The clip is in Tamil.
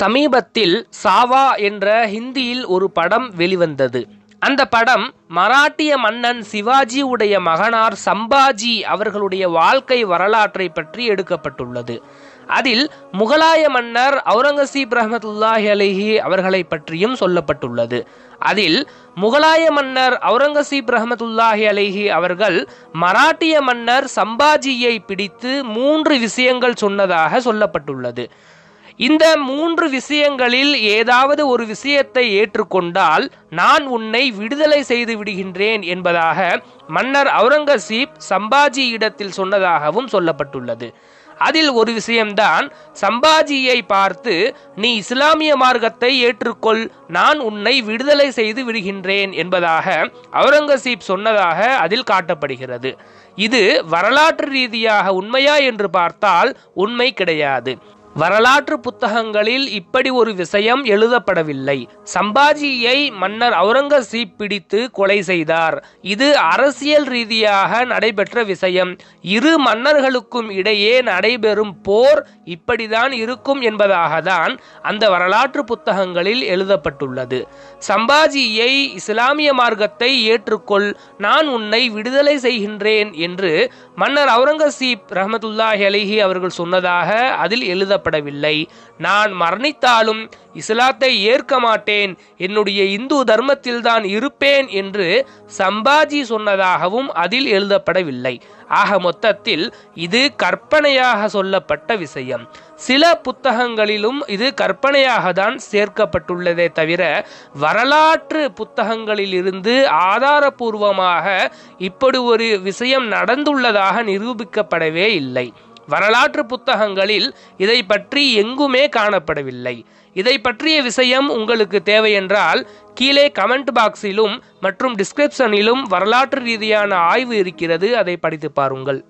சமீபத்தில் சாவா என்ற ஹிந்தியில் ஒரு படம் வெளிவந்தது. அந்த படம் மராட்டிய மன்னன் சிவாஜி உடைய மகனார் சம்பாஜி அவர்களுடைய வாழ்க்கை வரலாற்றை பற்றி எடுக்கப்பட்டுள்ளது. அதில் முகலாய மன்னர் அவுரங்கசீப் ரஹமத்துல்லாஹி அலிஹி அவர்களை பற்றியும் சொல்லப்பட்டுள்ளது. அதில் முகலாய மன்னர் அவுரங்கசீப் ரஹமத்துல்லாஹி அலிஹி அவர்கள் மராட்டிய மன்னர் சம்பாஜியை பிடித்து மூன்று விஷயங்கள் சொன்னதாக சொல்லப்பட்டுள்ளது. இந்த மூன்று விஷயங்களில் ஏதாவது ஒரு விஷயத்தை ஏற்றுக்கொண்டால் நான் உன்னை விடுதலை செய்து விடுகின்றேன் என்பதாக மன்னர் அவுரங்கசீப் சம்பாஜி இடத்தில் சொன்னதாகவும் சொல்லப்பட்டுள்ளது. அதில் ஒரு விஷயம்தான் சம்பாஜியை பார்த்து நீ இஸ்லாமிய மார்க்கத்தை ஏற்றுக்கொள் நான் உன்னை விடுதலை செய்து விடுகின்றேன் என்பதாக அவுரங்கசீப் சொன்னதாக அதில் காட்டப்படுகிறது. இது வரலாற்று ரீதியாக உண்மையா என்று பார்த்தால் உண்மை கிடையாது. வரலாற்று புத்தகங்களில் இப்படி ஒரு விஷயம் எழுதப்படவில்லை. சம்பாஜியை மன்னர் அவுரங்கசீப் பிடித்து கொலை செய்தார். இது அரசியல் ரீதியாக நடைபெற்ற விஷயம். இரு மன்னர்களுக்கும் இடையே நடைபெறும் போர் இப்படிதான் இருக்கும் என்பதாக தான் அந்த வரலாற்று புத்தகங்களில் எழுதப்பட்டுள்ளது. சம்பாஜியை இஸ்லாமிய மார்க்கத்தை ஏற்றுக்கொள் நான் உன்னை விடுதலை செய்கின்றேன் என்று மன்னர் அவுரங்கசீப் ரஹமத்துல்லாஹி அலிஹி அவர்கள் சொன்னதாக அதில் எழுத சொல்லப்படவில்லை. நான் மரணித்தாலும் இஸ்லாத்தை ஏற்க மாட்டேன். என்னுடைய இந்து தர்மத்தில்தான் இருப்பேன் என்று சம்பாஜி சொன்னதாகவும் அதில் எழுதப்படவில்லை. ஆக மொத்தத்தில் இது கற்பனையாக சொல்லப்பட்ட விஷயம். சில புத்தகங்களிலும் இது கற்பனையாக தான் சேர்க்கப்பட்டுள்ளதே தவிர வரலாற்று புத்தகங்களில் இருந்து ஆதாரபூர்வமாக இப்படி ஒரு விஷயம் நடந்துள்ளதாக நிரூபிக்கப்படவே இல்லை. வரலாற்று புத்தகங்களில் இதை பற்றி எங்குமே காணப்படவில்லை. இதை பற்றிய விஷயம் உங்களுக்கு தேவையென்றால் கீழே கமெண்ட் பாக்ஸிலும் மற்றும் டிஸ்கிரிப்ஷனிலும் வரலாற்று ரீதியான ஆய்வு இருக்கிறது அதை படித்து பாருங்கள்.